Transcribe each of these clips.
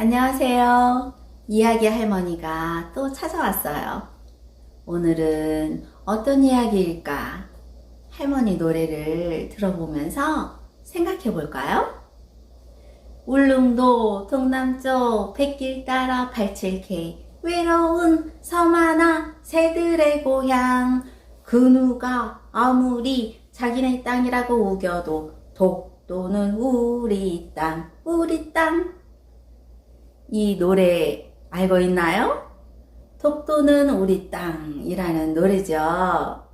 안녕하세요. 이야기 할머니가 또 찾아왔어요. 오늘은 어떤 이야기일까? 할머니 노래를 들어보면서 생각해 볼까요? 울릉도 동남쪽 백길 따라 87K 외로운 섬 하나 새들의 고향 그 누가 아무리 자기네 땅이라고 우겨도 독도는 우리 땅 우리 땅 이 노래 알고 있나요? 독도는 우리 땅이라는 노래죠.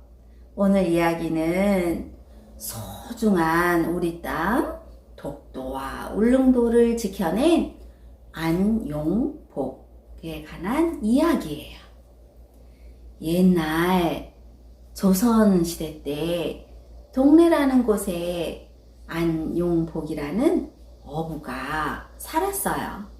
오늘 이야기는 소중한 우리 땅 독도와 울릉도를 지켜낸 안용복에 관한 이야기예요. 옛날 조선시대 때 동래라는 곳에 안용복이라는 어부가 살았어요.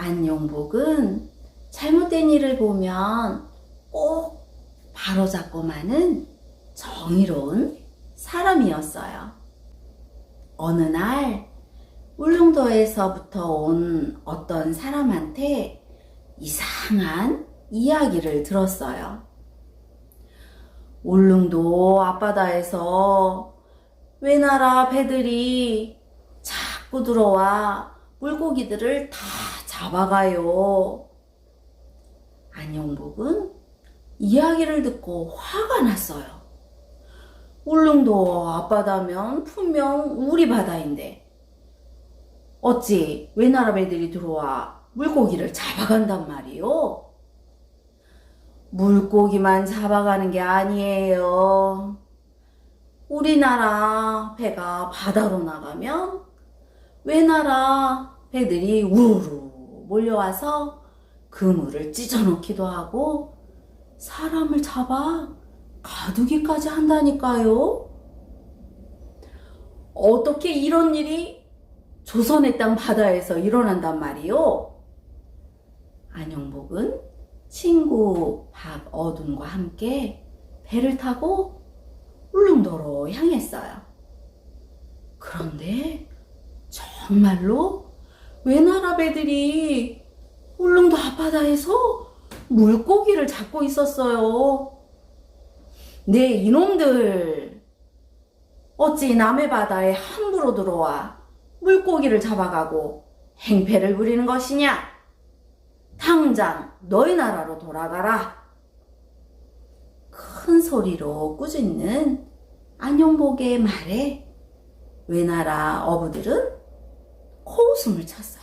안용복은 잘못된 일을 보면 꼭 바로잡고 마는 정의로운 사람이었어요. 어느 날 울릉도에서부터 온 어떤 사람한테 이상한 이야기를 들었어요. 울릉도 앞바다에서 외나라 배들이 자꾸 들어와 물고기들을 다 잡아가요. 안용복은 이야기를 듣고 화가 났어요. 울릉도 앞바다면 분명 우리 바다인데 어찌 외나라 배들이 들어와 물고기를 잡아간단 말이요? 물고기만 잡아가는 게 아니에요. 우리나라 배가 바다로 나가면 외나라 배들이 우르르 몰려와서 그물을 찢어놓기도 하고 사람을 잡아 가두기까지 한다니까요. 어떻게 이런 일이 조선의 땅 바다에서 일어난단 말이요? 안영복은 친구 박어둔과 함께 배를 타고 울릉도로 향했어요. 그런데 정말로 외나라 배들이 울릉도 앞바다에서 물고기를 잡고 있었어요. 네, 이놈들. 어찌 남의 바다에 함부로 들어와 물고기를 잡아가고 행패를 부리는 것이냐? 당장 너희 나라로 돌아가라. 큰 소리로 꾸짖는 안용복의 말에 외나라 어부들은 코웃음을 쳤어요.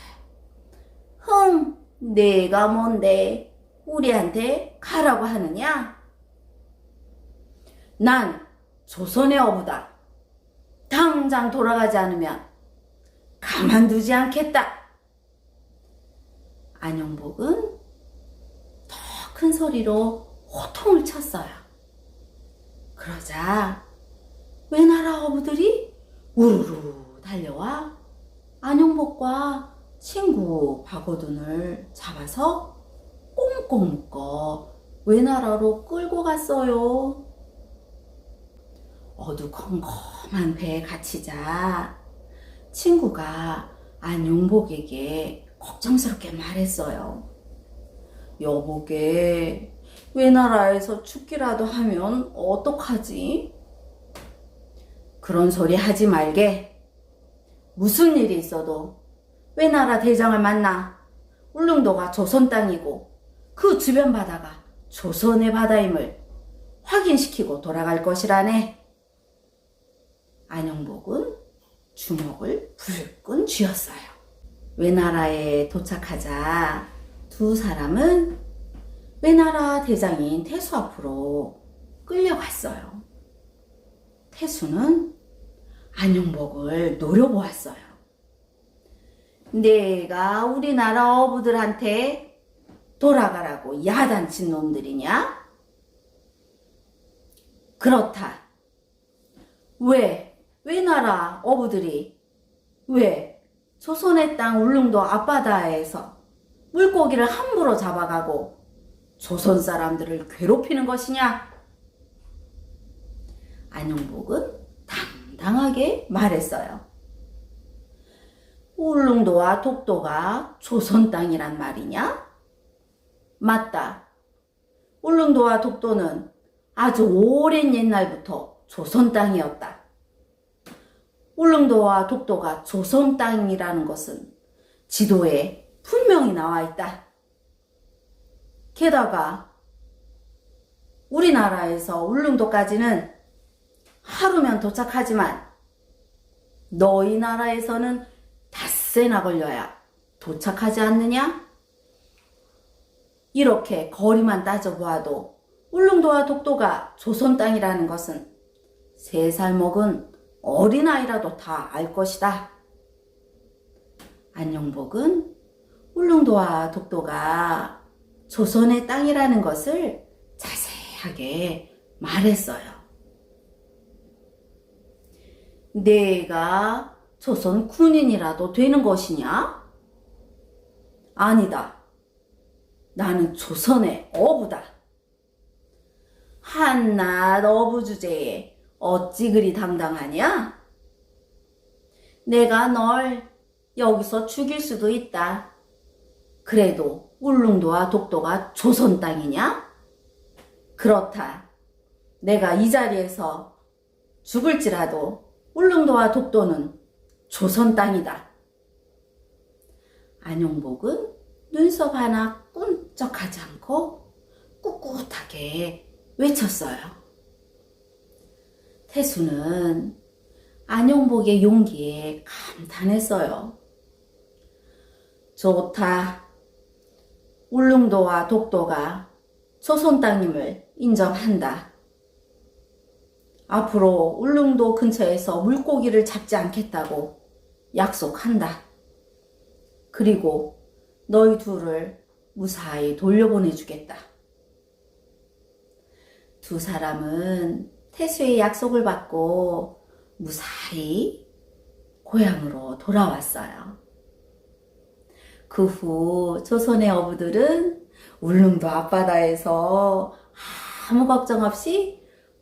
흥, 내가 뭔데 우리한테 가라고 하느냐? 난 조선의 어부다. 당장 돌아가지 않으면 가만두지 않겠다. 안용복은 더 큰 소리로 호통을 쳤어요. 그러자 외나라 어부들이 우르르 달려와 안용복과 친구 박어둔을 잡아서 꽁꽁 묶어 외나라로 끌고 갔어요. 어두컴컴한 배에 갇히자 친구가 안용복에게 걱정스럽게 말했어요. 여보게, 외나라에서 죽기라도 하면 어떡하지? 그런 소리 하지 말게. 무슨 일이 있어도 외나라 대장을 만나 울릉도가 조선 땅이고 그 주변 바다가 조선의 바다임을 확인시키고 돌아갈 것이라네. 안영복은 주먹을 불끈 쥐었어요. 외나라에 도착하자 두 사람은 외나라 대장인 태수 앞으로 끌려갔어요. 태수는 안용복을 노려보았어요. 내가 우리나라 어부들한테 돌아가라고 야단친 놈들이냐? 그렇다. 왜? 외나라 어부들이 왜 조선의 땅 울릉도 앞바다에서 물고기를 함부로 잡아가고 조선 사람들을 괴롭히는 것이냐? 안용복은 당당하게 말했어요. 울릉도와 독도가 조선 땅이란 말이냐? 맞다. 울릉도와 독도는 아주 오랜 옛날부터 조선 땅이었다. 울릉도와 독도가 조선 땅이라는 것은 지도에 분명히 나와 있다. 게다가 우리나라에서 울릉도까지는 하루면 도착하지만 너희 나라에서는 닷새나 걸려야 도착하지 않느냐? 이렇게 거리만 따져보아도 울릉도와 독도가 조선 땅이라는 것은 세 살 먹은 어린아이라도 다 알 것이다. 안용복은 울릉도와 독도가 조선의 땅이라는 것을 자세하게 말했어요. 내가 조선 군인이라도 되는 것이냐? 아니다. 나는 조선의 어부다. 한낱 어부 주제에 어찌 그리 당당하냐? 내가 널 여기서 죽일 수도 있다. 그래도 울릉도와 독도가 조선 땅이냐? 그렇다. 내가 이 자리에서 죽을지라도 울릉도와 독도는 조선 땅이다. 안용복은 눈썹 하나 꿈쩍하지 않고 꿋꿋하게 외쳤어요. 태수는 안용복의 용기에 감탄했어요. 좋다. 울릉도와 독도가 조선 땅임을 인정한다. 앞으로 울릉도 근처에서 물고기를 잡지 않겠다고 약속한다. 그리고 너희 둘을 무사히 돌려보내주겠다. 두 사람은 태수의 약속을 받고 무사히 고향으로 돌아왔어요. 그 후 조선의 어부들은 울릉도 앞바다에서 아무 걱정 없이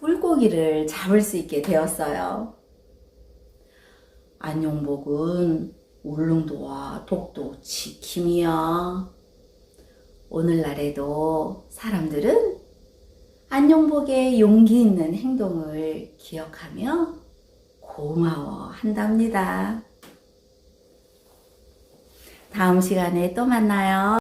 물고기를 잡을 수 있게 되었어요. 안용복은 울릉도와 독도 지킴이야. 오늘날에도 사람들은 안용복의 용기 있는 행동을 기억하며 고마워 한답니다. 다음 시간에 또 만나요.